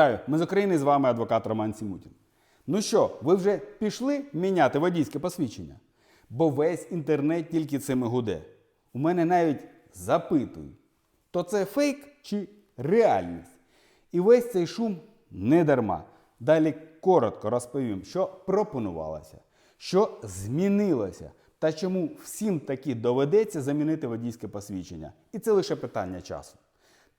Вітаю, Ми з України з вами адвокат Роман Сімутін. Ну що, ви вже пішли міняти водійське посвідчення? Бо весь інтернет тільки цим і гуде. У мене навіть запитують, то це фейк чи реальність? І весь цей шум не дарма. Далі коротко розповім, що пропонувалося, що змінилося, та чому всім таки доведеться замінити водійське посвідчення. І це лише питання часу.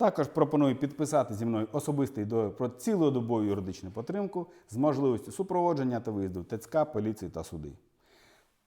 Також пропоную підписати зі мною особистий договір про цілодобову юридичну підтримку з можливістю супроводження та виїзду в ТЦК, поліції та суди.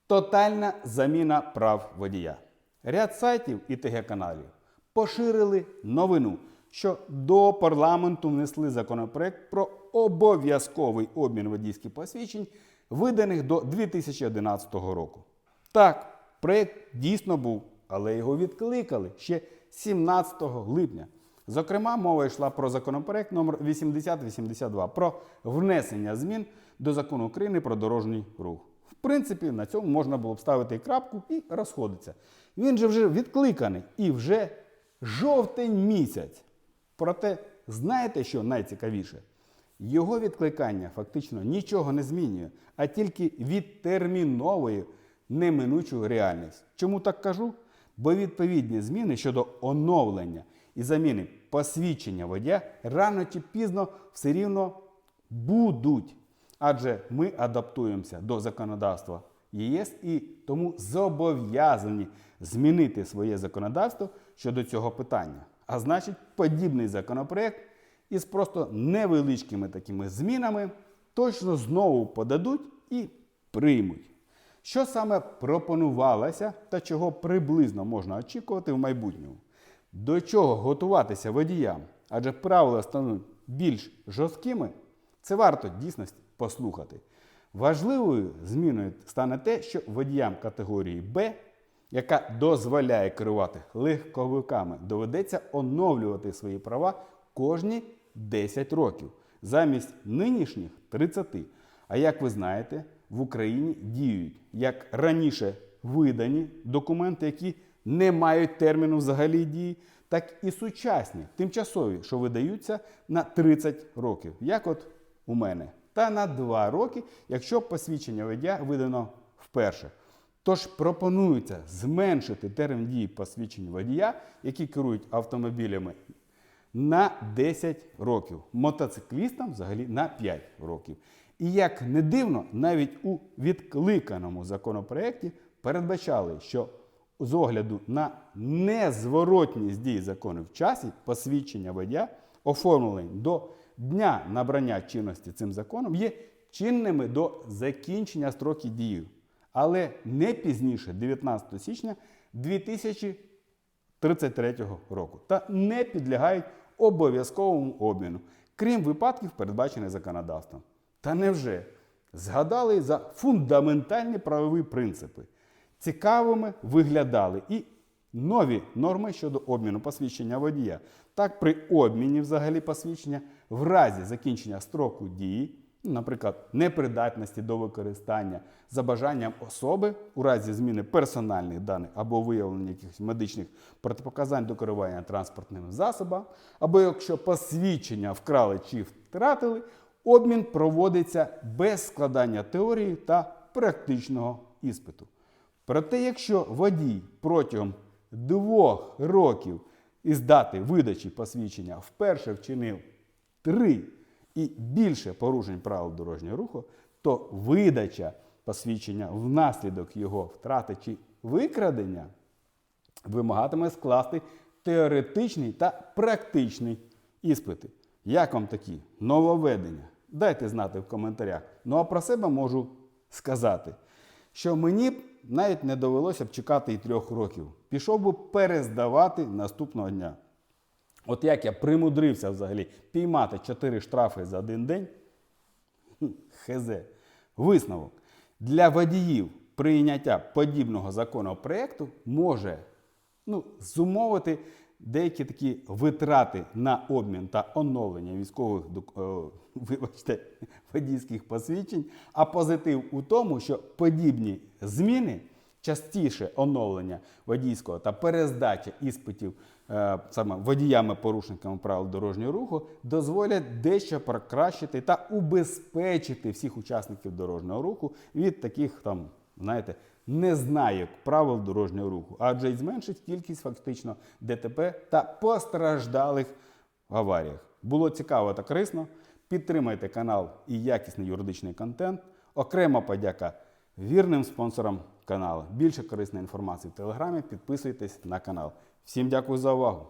Тотальна заміна прав водія. Ряд сайтів і ТГ-каналів поширили новину, що до парламенту внесли законопроект про обов'язковий обмін водійських посвідчень, виданих до 2011 року. Так, проєкт дійсно був, але його відкликали ще 17 липня. Зокрема, мова йшла про законопроект номер 8082 про внесення змін до закону України про дорожній рух. В принципі, на цьому можна було б ставити крапку і розходитися. Він же вже відкликаний і вже жовтень місяць. Проте, знаєте, що найцікавіше? Його відкликання фактично нічого не змінює, а тільки відтерміновує неминучу реальність. Чому так кажу? Бо відповідні зміни щодо оновлення і заміни посвідчення водія рано чи пізно все рівно будуть. Адже ми адаптуємося до законодавства ЄС і тому зобов'язані змінити своє законодавство щодо цього питання. А значить, подібний законопроект із просто невеличкими такими змінами точно знову подадуть і приймуть. Що саме пропонувалося та чого приблизно можна очікувати в майбутньому? До чого готуватися водіям? Адже правила стануть більш жорсткими, це варто дійсності послухати. Важливою зміною стане те, що водіям категорії Б, яка дозволяє керувати легковиками, доведеться оновлювати свої права кожні 10 років замість нинішніх 30. А як ви знаєте, в Україні діють як раніше видані документи, які не мають терміну взагалі дії, так і сучасні, тимчасові, що видаються на 30 років, як от у мене, та на 2 роки, якщо посвідчення водія видано вперше. Тож пропонується зменшити термін дії посвідчень водія, які керують автомобілями, на 10 років, мотоциклістам взагалі на 5 років. І як не дивно, навіть у відкликаному законопроекті передбачали, що з огляду на незворотність дії закону в часі посвідчення водія, оформлені до дня набрання чинності цим законом, є чинними до закінчення строки дії, але не пізніше 19 січня 2033 року та не підлягають обов'язковому обміну, крім випадків, передбачених законодавством. Та невже згадали за фундаментальні правові принципи? Цікавими виглядали і нові норми щодо обміну посвідчення водія. Так, при обміні взагалі посвідчення в разі закінчення строку дії, ну, наприклад, непридатності до використання за бажанням особи у разі зміни персональних даних або виявлення якихось медичних протипоказань до керування транспортним засобом, або якщо посвідчення вкрали чи втратили, обмін проводиться без складання теорії та практичного іспиту. Проте, якщо водій протягом двох років із дати видачі посвідчення вперше вчинив три і більше порушень правил дорожнього руху, то видача посвідчення внаслідок його втрати чи викрадення вимагатиме скласти теоретичний та практичний іспити. Як вам такі нововведення? Дайте знати в коментарях. Ну а про себе можу сказати, що мені б навіть не довелося б чекати і трьох років. Пішов би перездавати наступного дня. От як я примудрився взагалі піймати 4 штрафи за один день, хезе. Висновок. Для водіїв прийняття подібного законопроекту може ну, зумовити деякі такі витрати на обмін та оновлення військових е, вибачте, водійських посвідчень, а позитив у тому, що подібні зміни, частіше оновлення водійського та перездача іспитів е, саме водіями-порушниками правил дорожнього руху дозволять дещо покращити та убезпечити всіх учасників дорожнього руху від таких там, знаєте, незнайок правил дорожнього руху, адже й зменшить кількість фактично ДТП та постраждалих в аваріях. Було цікаво та корисно. Підтримайте канал і якісний юридичний контент. Окрема подяка вірним спонсорам каналу. Більше корисної інформації в телеграмі. Підписуйтесь на канал. Всім дякую за увагу!